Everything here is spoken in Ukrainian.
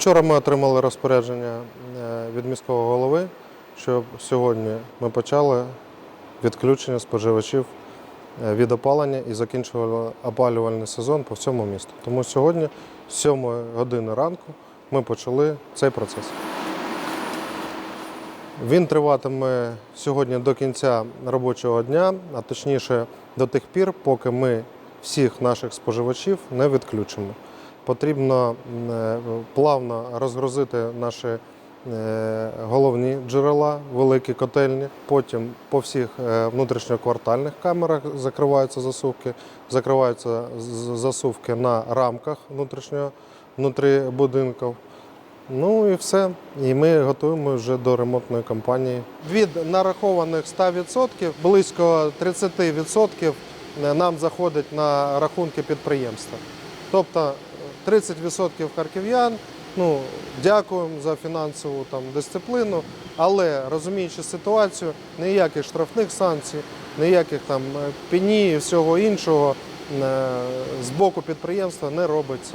Вчора ми отримали розпорядження е, від міського голови, щоб сьогодні ми почали відключення споживачів е, від опалення і закінчували опалювальний сезон по всьому місту. Тому сьогодні, з 7 години ранку, ми почали цей процес. Він триватиме сьогодні до кінця робочого дня, а точніше до тих пір, поки ми всіх наших споживачів не відключимо. Потрібно е, плавно розгрузити наші е, головні джерела, великі котельні. Потім по всіх е, внутрішньоквартальних камерах закриваються засувки, закриваються засувки на рамках внутрішнього внутрі будинків. Ну і все. І ми готуємо вже до ремонтної кампанії. Від нарахованих 100% близько 30% нам заходить на рахунки підприємства. Тобто 30% харків'ян. Ну, дякуємо за фінансову там, дисципліну, але розуміючи ситуацію, ніяких штрафних санкцій, ніяких там піні, пені і всього іншого е, з боку підприємства не робиться.